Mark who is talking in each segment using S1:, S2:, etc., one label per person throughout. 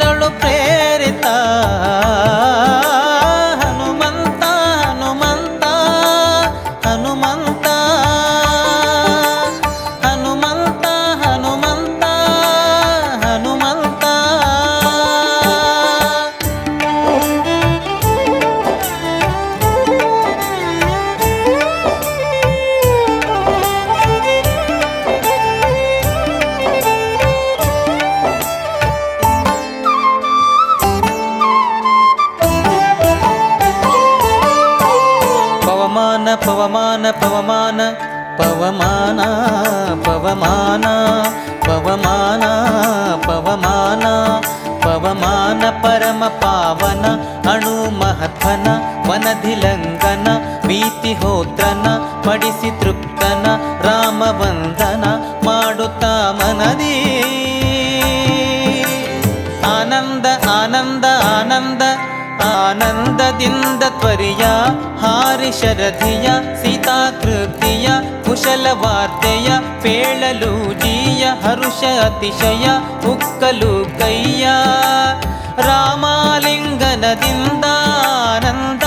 S1: ಕಡಲು ಪ್ರೇಮ ಪವಮಾನ ಪವಮಾನ ಪವಮಾನ ಪವಮಾನ ಪವಮಾನ ಪವಮಾನ ಪವಮಾನ ಪವಮಾನ, ಪರಮ ಪಾವನ, ಅಣು ಮಹತ್ವನ ವನಧಿಲಂಗನ ಭೀತಿ ಹೋತ್ರನ, ಪಡಿಸಿ ತೃಪ್ತನ ರಾಮವಂದನ ಮಾಡುತ್ತಾ ಮನದಿ. ಆನಂದ ಆನಂದ ಆನಂದ, ಆನಂದದಿಂದ ತ್ವರಿಯ ಹಾರಿ ಶರಧಿಯ ಸೀತಾಕೃತಿಯ ಕುಶಲ ವಾರ್ತೆಯ, ಪೇಳಲು ಜೀಯ, ಹರುಷ ಅತಿಶಯ, ಉಕ್ಕಲು ಕೈಯ. ರಾಮಾಲಿಂಗನದಿಂದ ಆನಂದ.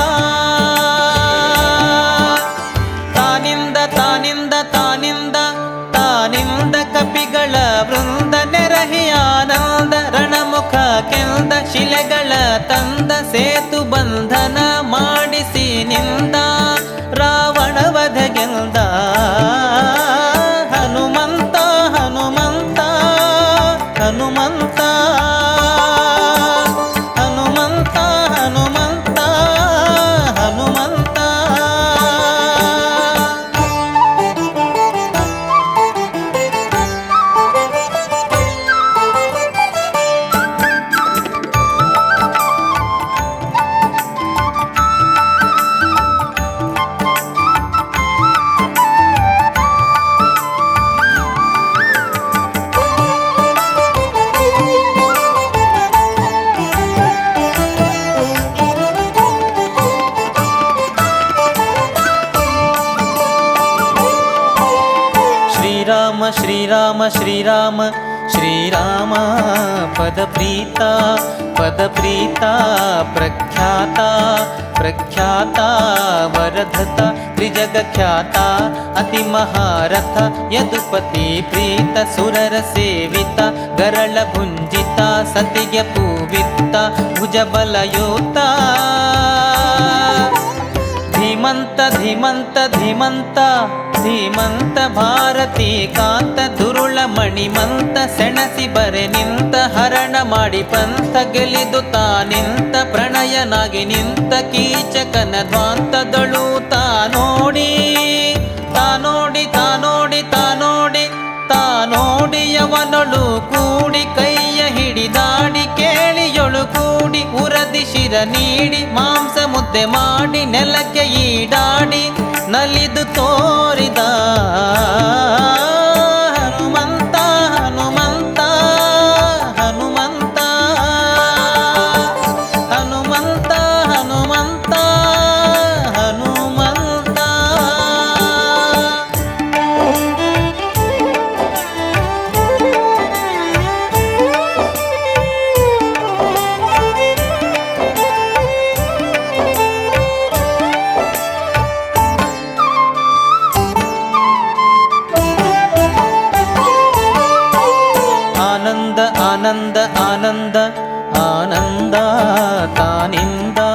S1: ತಾನಿಂದ ತಾನಿಂದ ತಾನಿಂದ ತಾನಿಂದ ಕಪಿಗಳ ವೃಂದ, ನೆರಹಿ ಆನಂದ, ರಣಮುಖ ಕೆಂದ, ಶಿಲೆಗಳ ತಂದ, ಸೇತು ಬಂಧನ श्रीराम श्रीराम श्रीराम श्रीराम पदप्रीता पदप्रीता प्रख्याता प्रख्याता वरधता त्रिजगख्याता अतिमहारथ यदुपतिप्रीत सुरसेविता गरळभुञ्जिता सति यपूवित्ता भुजबलयुक्ता। धीमन्त धीमन्त धीमन्त ಧೀಮಂತ ಭಾರತಿ ಕಾಂತ ದುರುಳ ಮಣಿಮಂತ ಸೆಣಸಿ ಬರೆ ನಿಂತ ಹರಣ ಮಾಡಿ ಪಂಥ ಗೆಲಿದು ತಾನಿಂತ ಪ್ರಣಯನಾಗಿ ನಿಂತ ಕೀಚಕನ ದ್ವಾಂತ ಧ್ವಾಂತದಳು ತಾನೋಡಿ ತಾನೋಡಿ ತಾನೋಡಿ ತಾನೋಡಿ ತಾನೋಡಿಯವನಳು ಕೂ ಕೇಳಿಯೊಳು ಕೂಡಿ ಉರದಿ ಶಿರ ನೀಡಿ ಮಾಂಸ ಮುದ್ದೆ ಮಾಡಿ ನೆಲಕ್ಕೆ ಈಡಾಡಿ ನಲಿದು ತೋರಿದ आनन्द आनन्द आनन्दा तानिन्दा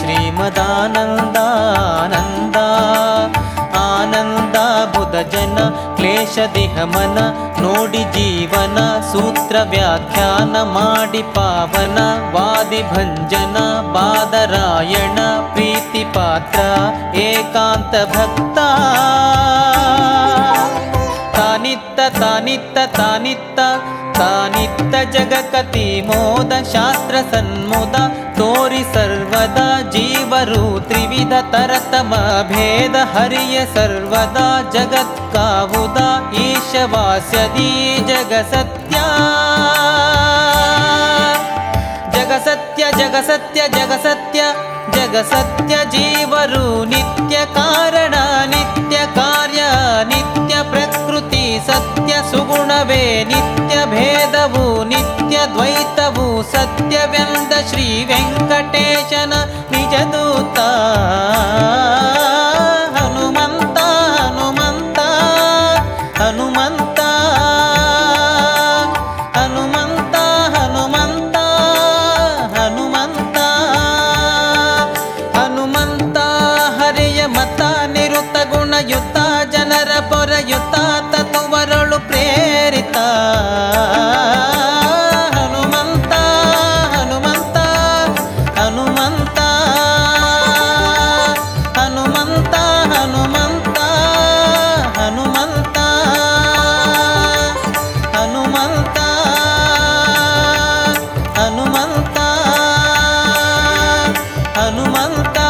S1: श्रीमदानन्दानन्दा। आनन्दा बुधजन क्लेशदिहमन नोडि जीवन सूत्रव्याख्यान माडि पावन वादिभञ्जन बादरायण प्रीतिपात्र एकान्तभक्ता तानित्त तानित्त तानित्त नित्यजगति मोद शास्त्रसन्मुद तोरि सर्वदा जीवरुत्रिविध तरतमभेद हरिः सर्वदा जगत्कामुदा ईशवास्यदी जगसत्या। जगसत्य जगसत्य जगसत्य। जगसत्यजीवरु नित्यकारण नित्यकार्य नित्यप्रकृति सत्यसुगुणवे नित्यभेदवु नित्यद्वैतवु सत्यव्यन्द श्रीवेङ्कटेशन निजदूता హనుమంతా